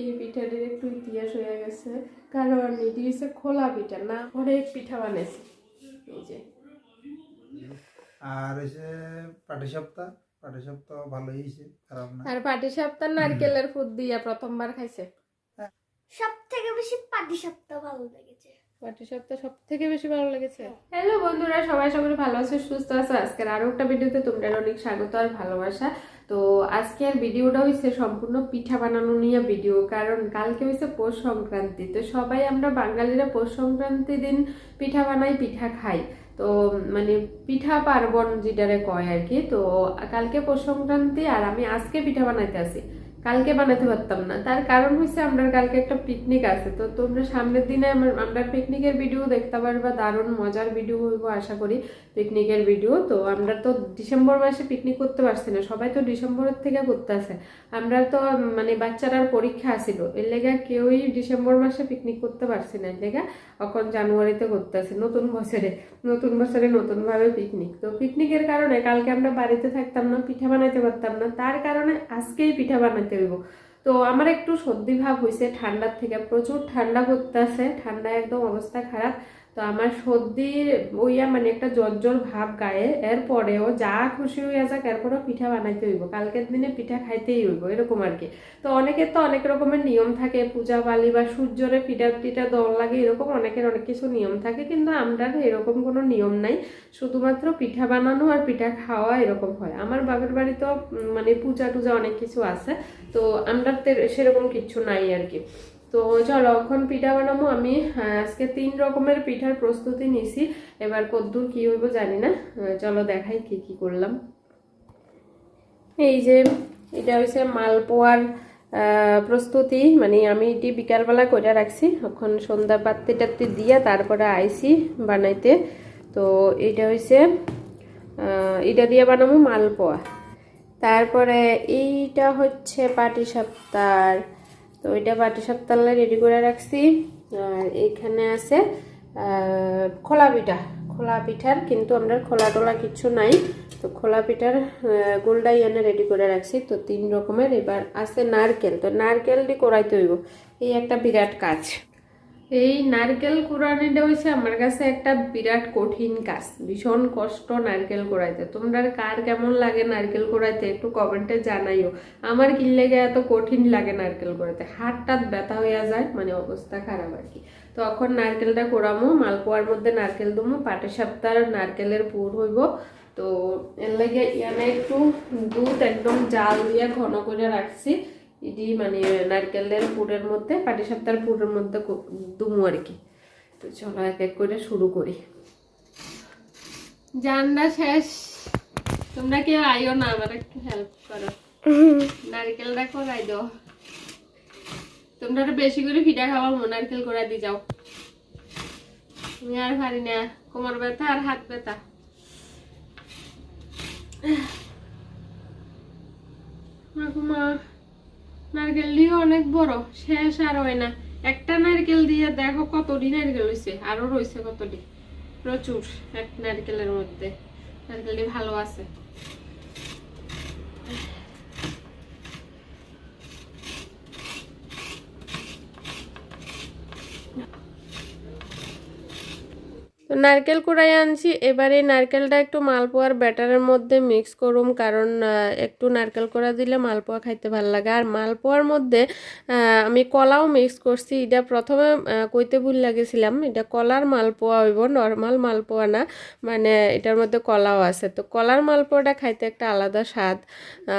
এই পিঠাটির একটু ইতিহাস হয়ে গেছে। কারণ এটি হচ্ছে খোলা পিঠা না? অনেক পিঠা বানাইছি। এই যে। আর হচ্ছে পাটি সপ্তাহ পাটি সপ্তাহ ভালোই হয়েছে খারাপ না। আর পাটি সাপ্তাহ নারকেলের ফুট দিয়া প্রথমবার খাইছে। সব থেকে বেশি পাটি সপ্তাহ ভালো লেগেছে। পাটি সপ্তাহ সব থেকে বেশি ভালো লেগেছে? হ্যালো বন্ধুরা সবাই সবাই ভালো আছে সুস্থ আছে? আজকের আরও একটা ভিডিওতে তোমরা অনেক স্বাগত আর ভালোবাসা। তো আজকে আর ভিডিওটা হয়েছে সম্পূর্ণ পিঠা বানানো নিয়ে ভিডিও, কারণ কালকে হয়েছে পৌষ সংক্রান্তি। তো সবাই আমরা বাঙালিরা পৌষ সংক্রান্তির দিন পিঠা বানাই, পিঠা খাই। তো মানে পিঠা পার্বণ যেটারে কয় আর কি, তো কালকে পৌষ সংক্রান্তি আর আমি আজকে পিঠা বানাইতে আসি। কালকে বানাতে পারতাম না। তার কারণ হচ্ছে আমরা কালকে একটা পিকনিক আছে। তো তোমরা সামনের দিনে আমার পিকনিকের ভিডিও দেখতে পারবা, দারুণ মজার ভিডিও হইব আশা করি পিকনিকের ভিডিও তো আমরা তো ডিসেম্বর মাসে পিকনিক করতে পারছি না, সবাই তো ডিসেম্বরের থেকে করতে আসে আমরা তো মানে বাচ্চারার পরীক্ষা আসিল এর লেগা কেউই ডিসেম্বর মাসে পিকনিক করতে পারছি না, এর লেগা এখন জানুয়ারিতে করতে আসে নতুন বছরে নতুন বছরে নতুনভাবে পিকনিক তো পিকনিকের কারণে কালকে আমরা বাড়িতে থাকতাম না, পিঠা বানাইতে পারতাম না। তার কারণে আজকেই পিঠা বানাইতে হইব তো আমার একটু সর্দি ভাব হয়েছে ঠান্ডার থেকে। প্রচুর ঠান্ডা পড়তেছে ঠান্ডা একদম অবস্থা খারাপ তো আমার সর্দি ওইয়া মানে একটা জ্বর ভাব গায়ে। এরপরেও যা খুশি হইয়া যাক, এরপরেও পিঠা বানাইতে হইব। কালকের দিনে পিঠা খাইতেই হইব, এরকম আর কি। তো অনেকের তো অনেক রকমের নিয়ম থাকে, পূজা পালি বা সূর্যরে পিঠা টিটা দল লাগে, এরকম অনেকের অনেক কিছু নিয়ম থাকে, কিন্তু আমরা এরকম কোনো নিয়ম নাই। শুধুমাত্র পিঠা বানানো আর পিঠা খাওয়া এরকম হয়। আমার বাবার বাড়িতেও মানে পূজা টুজা অনেক কিছু আছে, তো আমরা সেরকম কিছু নাই আর কি। তো চলো এখন পিঠা বানাবো আমি। আজকে তিন রকমের পিঠার প্রস্তুতি নিছি। এবার কদ্দুর কি হইব জানি না। চলো দেখাই কি কি করলাম। এই যে এটা হচ্ছে মালপোয়ার প্রস্তুতি। মানে আমি এটি বিকালবেলা করে রাখছি। এখন সন্ধ্যা বাত্তি টাত্তি দিয়ে তারপরে আইসি বানাইতে। তো এটা আহ, এটা দিয়ে বানাবো মালপোয়া। তারপরে এইটা হচ্ছে পাটি সপ্তাহ তো ওইটা বাটি সপ্তাহে রেডি করে রাখছি। আর এইখানে আছে খোলা পিঠা। খোলা পিঠার কিন্তু আমরা খোলা টোলা কিছু নাই। তো খোলা পিঠার গোলডাই এনে রেডি করে রাখছি। তো তিন রকমের। এবার আছে নারকেল। তো নারকেল দিয়ে করাইতে হইব। এই একটা বিরাট কাজ। এই নারকেল কুড়ানিটা হয়েছে আমার কাছে একটা বিরাট কঠিন কাজ। ভীষণ কষ্ট নারকেল কুড়াইতে। তোমরা কার কেমন লাগে নারকেল কুড়াইতে একটু কমেন্টে জানাইও। আমার কি লেগে এত কঠিন লাগে নারকেল কুড়াইতে। হাত টাত ব্যথা হইয়া যায় মানে অবস্থা খারাপ আর কি। তখন নারকেলটা কোড়ামো, মালপোয়ার মধ্যে নারকেল দুমো পাটে সপ্তাহ নারকেলের পুর হইব। তো এর লাগে ইয়ানে একটু দুধ একদম জাল দিয়ে ঘন করে রাখছি। এটি মানে নারকেলের পুরের মধ্যে পাটি সপ্তাহের পুরের মধ্যে দুমু আর কি। তো চলো এক এক করে শুরু করি। জানলা শেষ। তোমরা কেউ আইও না আমার একটু হেল্প করো। নারকেলটা করাই দাও। তোমরা বেশি করে ফিটা খাওয়া নারকেল করা দিয়ে যাও। আমি আর পারি না কোমর ব্যথা আর হাত ব্যথা। মা। নারকেল দিয়ে অনেক বড়, শেষ আর হয় না। একটা নারকেল দিয়ে দেখো কতটি নারকেল হয়েছে আরও রয়েছে কতটি। প্রচুর, এক নারকেলের মধ্যে। নারকেলটি ভালো আছে। নারকেল কুড়াই আনছি। এবার নারকেলটা একটু মালপোয়ার ব্যাটারের মধ্যে মিক্স করুম, কারণ একটু নারকেল কোড়া দিলে মালপোয়া খাইতে ভালো লাগে। আর মালপোয়ার মধ্যে আমি কলাও মিক্স করছি। এটা প্রথমে কইতে ভুল লাগেছিলাম। এটা কলার মালপোয়া হইব নর্মাল মালপোয়া না। মানে এটার মধ্যে কলাও আছে। তো কলার মালপোয়াটা খাইতে একটা আলাদা স্বাদ।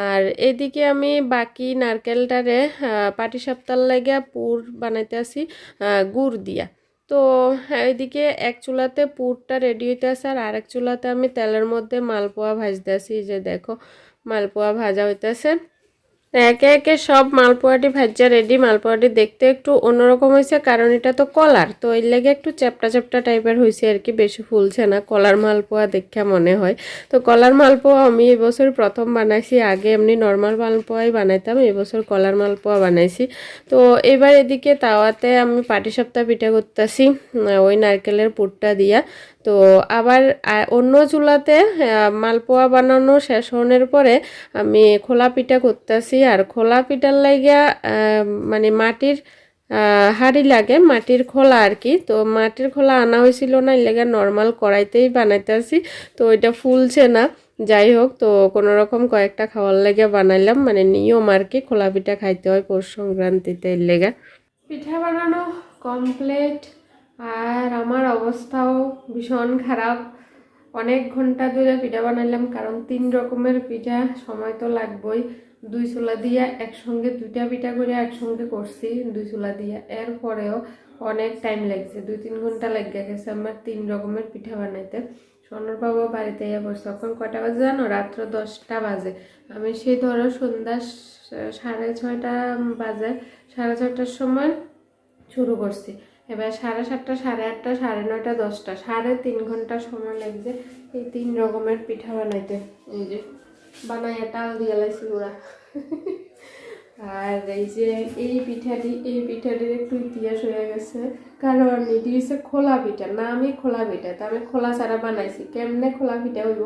আর এদিকে আমি বাকি নারকেলটারে পাটি সপ্তাহ লাগে পুর বানাইতে আসি গুড় দিয়া। তো এইদিকে এদিকে এক চুলাতে পুরটা রেডি হইতে আসে আর আরেক চুলাতে আমি তেলের মধ্যে মালপোয়া ভাজতে আসি যে দেখো, মালপোয়া ভাজা হইতেছে। একে একে সব মালপোয়াটি ভাজা রেডি মালপোয়াটি দেখতে একটু অন্যরকম হয়েছে, কারণ এটা তো কলার। তো এর লেগে একটু চ্যাপটা চ্যাপটা টাইপের হয়েছে আর কি, বেশি ফুলছে না। কলার মালপোয়া দেখে মনে হয়। তো কলার মালপোয়া আমি এবছর প্রথম বানাইছি, আগে এমনি নর্মাল মালপোয়াই বানাইতাম এবছর কলার মালপোয়া বানাইছি। তো এবার এদিকে তাওয়াতে আমি পাটি সপ্তাহ পিঠা করতেছি ওই নারকেলের পুরটা দিয়া। তো আবার অন্য চুলাতে মালপোয়া বানানো শেষ হওয়ার পরে আমি খোলা পিঠা করতেছি। আর খোলা পিঠার লাগিয়া মানে মাটির হাঁড়ি লাগে, মাটির খোলা আর কি। তো মাটির খোলা আনা হয়েছিল না, এর লেগে নর্মাল কড়াইতেই বানাইতেছি। তো ওইটা ফুলছে না। যাই হোক, তো কোনো রকম কয়েকটা খাওয়ার লেগে বানাইলাম। মানে নিয়ম আর কি, খোলা পিঠা খাইতে হয় পৌষ সংক্রান্তিতে এর লেগে। পিঠা বানানো কমপ্লিট আর আমার অবস্থাও ভীষণ খারাপ। অনেক ঘণ্টা ধরে পিঠা বানাইলাম, কারণ তিন রকমের পিঠা, সময় তো লাগবেই। দুই চুলা দিয়া একসঙ্গে দুইটা পিঠা করে একসঙ্গে করছি দুই চুলা দিয়া। এরপরেও অনেক টাইম লাগছে, দুই তিন ঘণ্টা লেগে গেছে আমার তিন রকমের পিঠা বানাইতে। সোনার বাবা বাড়িতে ইয়ে বসে তখন কটা বাজে জানো? রাত্র দশটা বাজে। আমি সেই ধরো সন্ধ্যা সাড়ে ছয়টা বাজে, সাড়ে ছয়টার সময় শুরু করছি। এবার সাড়ে সাতটা, সাড়ে আটটা, সাড়ে নয়টা, দশটা, সাড়ে তিন ঘণ্টা সময় লাগছে এই তিন রকমের পিঠা বানাইতে। এই যে বানাইয়া টাল দিয়ে লাইছি ওরা আর এই যে এই পিঠাটি, এই পিঠাটির একটু ইতিহাস হয়ে গেছে। কারণ এটি হচ্ছে খোলা পিঠা না আমি খোলা পিঠা। তা আমি খোলা ছাড়া বানাইছি, কেমনে খোলা পিঠা হইব?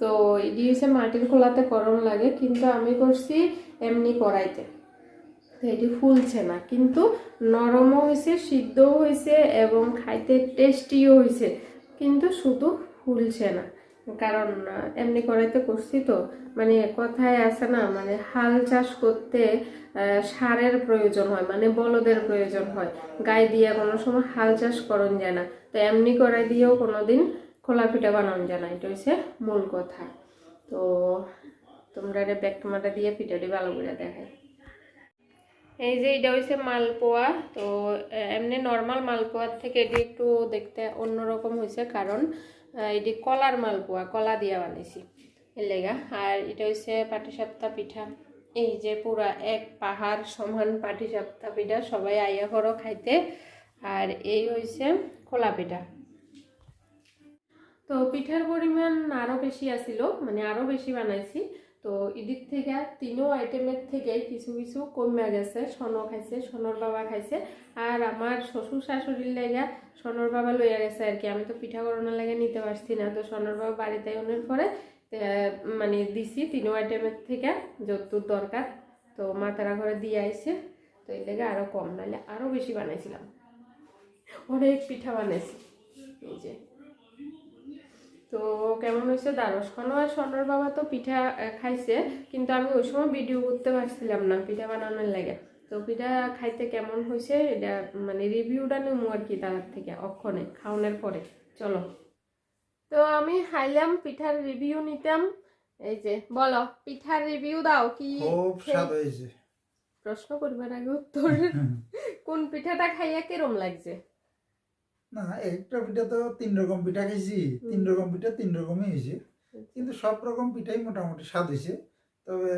তো এটি হচ্ছে মাটির খোলাতে গরম লাগে, কিন্তু আমি করছি এমনি কড়াইতে। এটি ফুলছে না। কিন্তু নরমও হয়েছে সিদ্ধও হয়েছে এবং খাইতে টেস্টিও হয়েছে কিন্তু শুধু ফুলছে না। কারণ, এমনি করাইতে করছি তো। মানে কথায় আছে না মানে হাল চাষ করতে সারের প্রয়োজন হয় মানে বলদের প্রয়োজন হয়। গায়ে দিয়ে কোনো সময় হাল চাষ করন যায় না। তো এমনি করাই দিয়েও কোনো দিন খোলা পিঠা বানানো যায় না। এটা হচ্ছে মূল কথা। তো তোমরা এটা ব্যাগ দিয়ে পিঠাটি ভালো করে দেখায় এই যে এটা হচ্ছে মালপোয়া, তো এমনি নর্মাল মালপোয়ার থেকে এটি একটু দেখতে অন্যরকম হয়েছে কারণ এটি কলার মালপোয়া, কলা দিয়া বানাইছি। এর লেগা, আর এটা হচ্ছে পাটিসাপ্তা পিঠা। এই যে পুরা এক পাহাড় সমান পাটিসাপ্তা পিঠা, সবাই আইয়া করো খাইতে। আর এই হয়েছে খোলা পিঠা। তো পিঠার পরিমাণ আরও বেশি আসিল মানে আরও বেশি বানাইছি। তো এদিক থেকে তিনও আইটেমের থেকে কিছু কিছু কমে গেছে। সনো খাইছে, সনর বাবা খাইছে। আর আমার শ্বশুর শাশুড়ির লেগে সনর বাবা লইয়া গেছে আর কি। আমি তো পিঠা করোনার লেগে নিতে পারছি না। তো সনর বাবা বাড়িতে আনার পরে মানে দিছি তিনও আইটেমের থেকে যতদূর দরকার। তো মা তারা ঘরে দিয়ে আইছে। তো এই লেগে আরও কম নাহলে আরও বেশি বানাইছিলাম। অনেক পিঠা বানাইছি। এই যে। তো কেমন হয়েছে? দ্বারস খানো আর সোনার বাবা তো পিঠা খাইছে কিন্তু আমি ওই সময় ভিডিও করতে পারছিলাম না পিঠা বানানোর লাগে। তো পিঠা খাইতে কেমন হয়েছে? এটা মানে রিভিউটা নেব আর কি তার থেকে অক্ষণে খাওয়ানোর পরে। চলো। তো আমি খাইলাম পিঠার রিভিউ নিতাম। এই যে বলো পিঠার রিভিউ দাও কি প্রশ্ন করবার আগে উত্তর। কোন পিঠাটা খাইয়া কিরম লাগছে? না একটা পিঠা তো তিন রকম পিঠা খাইছি তিন রকম পিঠা তিন রকমই হয়েছে কিন্তু সব রকম পিঠাই মোটামুটি স্বাদ হয়েছে তবে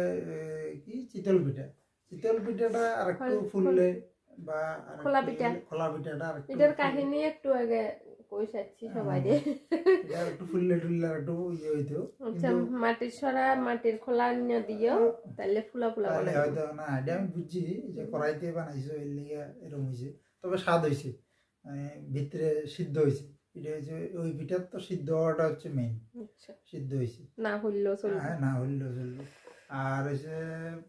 কি? চিতল পিঠা। চিতল পিঠাটা আর একটু ফুললে বা খোলা পিঠা। খোলা পিঠাটা আর এটার কাহিনী একটু আগে কই যাচ্ছি সবাই রে এটা একটু ফুললে টুললে একটু ইয়ে হইতো। আচ্ছা মাটির সরা মাটির খোলা নিয়ে দিও তাহলে ফুলা ফুলা বানাই হয়তো না এটা আমি বুঝছি যে কড়াইতে বানাইছো এর লিগে এরকম হয়েছে তবে স্বাদ মানে ভিতরে সিদ্ধ হয়েছে এটা হচ্ছে ওই পিঠার তো সিদ্ধ হওয়াটা হচ্ছে মেইন আচ্ছা। সিদ্ধ হয়েছে না হইলেও চলবে। হ্যাঁ না চলবে। আর হচ্ছে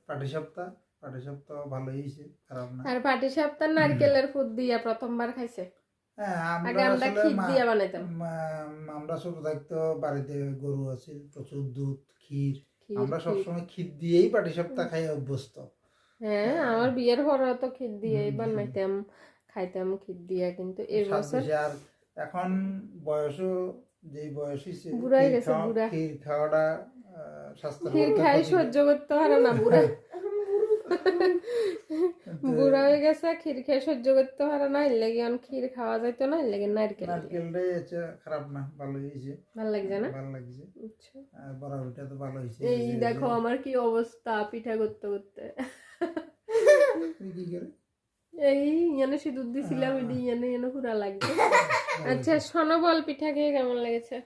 পাটি সপ্তাহ পাটি সপ্তাহ ভালো হয়েছে খারাপ না। আর পাটি সাপ্তাহ নারকেলের দিয়া প্রথমবার খাইছে। হ্যাঁ আমরা ছোট থাকতো বাড়িতে গরু আছে প্রচুর দুধ ক্ষীর। আমরা সবসময় ক্ষীর দিয়েই পাটি সপ্তাহ খাই অভ্যস্ত। হ্যাঁ আমার বিয়ের পরে তো ক্ষীর দিয়ে হুম, হুম। বানাইতাম। খাইতাম ক্ষীর দিয়া কিন্তু এই বছর আর এখন বয়সও যেই বয়স হয়েছে বুড়া হয়ে ক্ষীর গেছে, বুড়া। ক্ষীর খাওয়াটা আহ, স্বাস্থ্যের ক্ষীর খাই সহ্য করতে পারে না বুড়া। বুড়া হয়ে গেছে ক্ষীর খেয়ে সহ্য করতে পারে না এর লেগে এখন ক্ষীর খাওয়া যাইতো না এর লেগে নারকেল। নারকেলটাই হচ্ছে খারাপ না ভালো হয়েছে। ভালো লাগছে না? ভালো লাগছে। আচ্ছা। আর বড় পিঠা তো ভালো হয়েছে এই দেখো আমার কি অবস্থা পিঠা করতে করতে। কি করে? এই ইয়ানে সিঁদুর দিছিলাম এটি ইয়ানে ইয়ানে পুরা লাগছে। আচ্ছা শোনো বল পিঠা খেয়ে কেমন লেগেছে?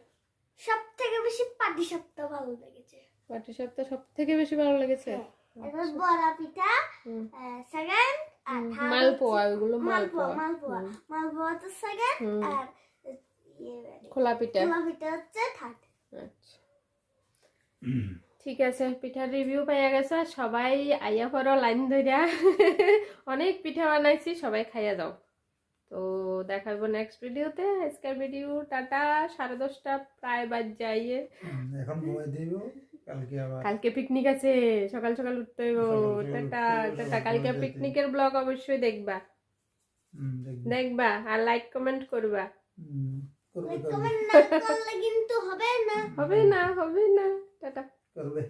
সব থেকে বেশি পাটি সপ্তাহ ভালো লেগেছে। পাটি সপ্তাহ সব থেকে বেশি ভালো লেগেছে? এবার বড়া পিঠা সেকেন্ড আর মালপোয়া ওগুলো মালপোয়া। মালপোয়া মালপোয়া। তো সেকেন্ড আর ইয়ে খোলা পিঠা। খোলা পিঠা হচ্ছে থার্ড। আচ্ছা। ঠিক আছে পিঠার রিভিউ পাইয়া গেছে। সবাই আইয়া পড়ো লাইন ধরিয়া অনেক পিঠা বানাইছি সবাই খাইয়া যাও। তো দেখাবো নেক্সট ভিডিওতে আজকের ভিডিও টাটা। সাড়ে দশটা প্রায় বাজ যাইয়ে। এখন ঘুমাই দিব। কালকে আবার কালকে পিকনিক আছে। সকাল সকাল উঠতে হইব। Tata tata. কালকে পিকনিকের ব্লগ অবশ্যই দেখবা। দেখবা। আর লাইক কমেন্ট করবা। হুম, করবে করবে। কমেন্ট না করলে কিন্তু হবে না। হবে না হবে না। টাটা। করবে